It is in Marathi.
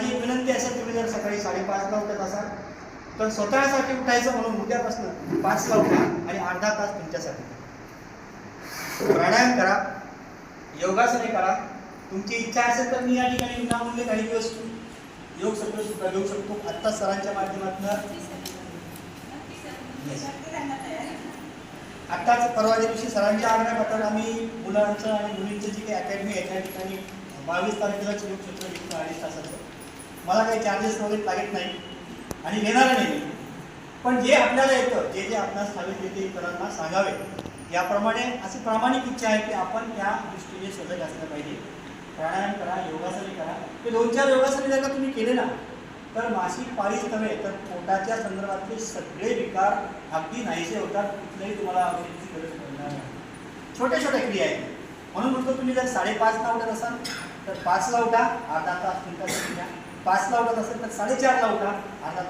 माझी विनंती असेल तुम्ही जर सकाळी साडेपाचला उठत असाल तर स्वतःसाठी उठायचं म्हणून उद्यापासून पाचला उठा आणि अर्धा तास तुमच्यासाठी. प्राणायाम करा योगासने करा. तुमची इच्छा असेल तर मी या ठिकाणी विनामूल्य काही दिवस योग सत्र सुद्धा घेऊ शकतो. आत्ता सरांच्या माध्यमातून. आत्ताच परवाच्या दिवशी सरांच्या आग्रहापासून आम्ही मुलांचं आणि मुलींचं जी काही अकॅडमी आहे त्या ठिकाणी बावीस तारखेला योग सत्र घेतलं अडीच तासाचं. मला काही चार्जेस वगैरे लागत नाही. आणि घेणार नाही पण जे आपल्याला येतं जे जे आपणास हवे ते ते इतरांना सांगावे याप्रमाणे अशी प्रामाणिक इच्छा आहे की आपण त्या दृष्टीने सजग असलं पाहिजे. प्राणायाम करा योगासने करा. ते दोन चार योगासने जर का तुम्ही केले ना तर मासिक पाळीच नव्हे तर पोटाच्या संदर्भातले सगळे विकार अगदी नाहीसे होतात. कुठल्याही तुम्हाला औषधाची गरज पडणार नाही. छोट्या छोट्या क्रिया आहेत. म्हणून म्हणतो तुम्ही जर साडेपाचला उठत असाल तर पाचला उठा अर्धा तास तुमच्यासाठी पाच पाचला असेल तर साडेचार उठा अर्धा